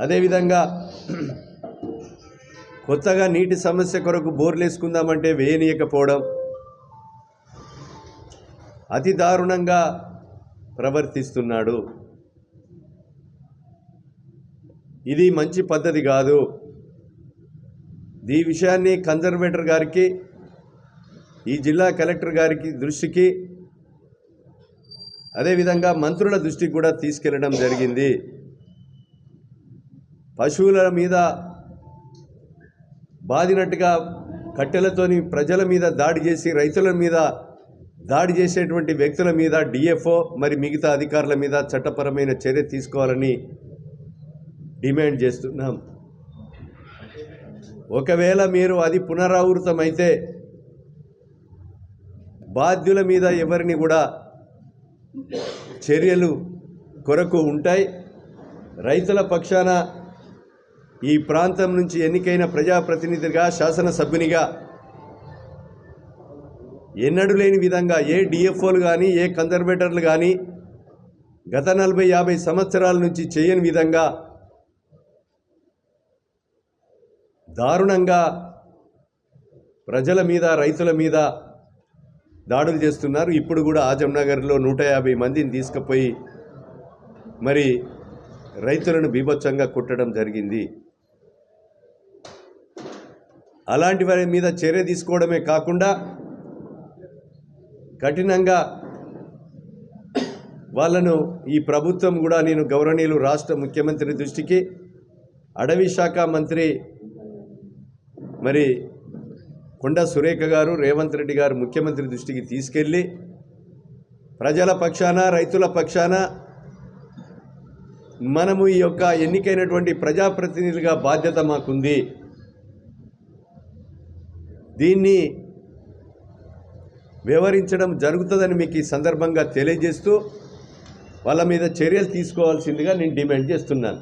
అదేవిధంగా కొత్తగా నీటి సమస్య కొరకు బోర్లు వేసుకుందామంటే వేయనీయకపోవడం అతి దారుణంగా ప్రవర్తిస్తున్నాడు. ఇది మంచి పద్ధతి కాదు. ఈ విషయాన్ని కన్జర్వేటర్ గారికి ఈ జిల్లా కలెక్టర్ గారికి దృష్టికి అదేవిధంగా మంత్రుల దృష్టికి కూడా తీసుకెళ్ళడం జరిగింది. పశువుల మీద బాదినట్టుగా కట్టెలతోని ప్రజల మీద దాడి చేసి రైతుల మీద దాడి చేసేటువంటి వ్యక్తుల మీద డిఎఫ్ఓ మరి మిగతా అధికారుల మీద చట్టపరమైన చర్య తీసుకోవాలని డిమాండ్ చేస్తున్నాం. ఒకవేళ మీరు అది పునరావృతమైతే బాధ్యుల మీద ఎవరిని కూడా చర్యలు కొరకు ఉంటాయి. రైతుల పక్షాన ఈ ప్రాంతం నుంచి ఎన్నికైన ప్రజాప్రతినిధిగా శాసనసభ్యునిగా ఎన్నడూ లేని విధంగా ఏ డిఎఫ్ఓలు కానీ ఏ కన్జర్వేటర్లు కానీ గత నలభై యాభై సంవత్సరాల నుంచి చేయని విధంగా దారుణంగా ప్రజల మీద రైతుల మీద దాడులు చేస్తున్నారు. ఇప్పుడు కూడా ఆజంనగర్లో నూట యాభై మందిని తీసుకుపోయి మరి రైతులను బీభత్సంగా కొట్టడం జరిగింది. అలాంటి వారి మీద చర్య తీసుకోవడమే కాకుండా కఠినంగా వాళ్ళను ఈ ప్రభుత్వం కూడా నేను గౌరవనీయులు రాష్ట్ర ముఖ్యమంత్రి దృష్టికి అడవి శాఖ మంత్రి మరి కొండ సురేఖ గారు రేవంత్ రెడ్డి గారు ముఖ్యమంత్రి దృష్టికి తీసుకెళ్ళి ప్రజల పక్షాన రైతుల పక్షాన మనము ఈ యొక్క ఎన్నికైనటువంటి ప్రజాప్రతినిధులుగా బాధ్యత మాకుంది. దీన్ని వివరించడం జరుగుతుందని మీకు ఈ సందర్భంగా తెలియజేస్తూ వాళ్ళ మీద చర్యలు తీసుకోవాల్సిందిగా నేను డిమాండ్ చేస్తున్నాను.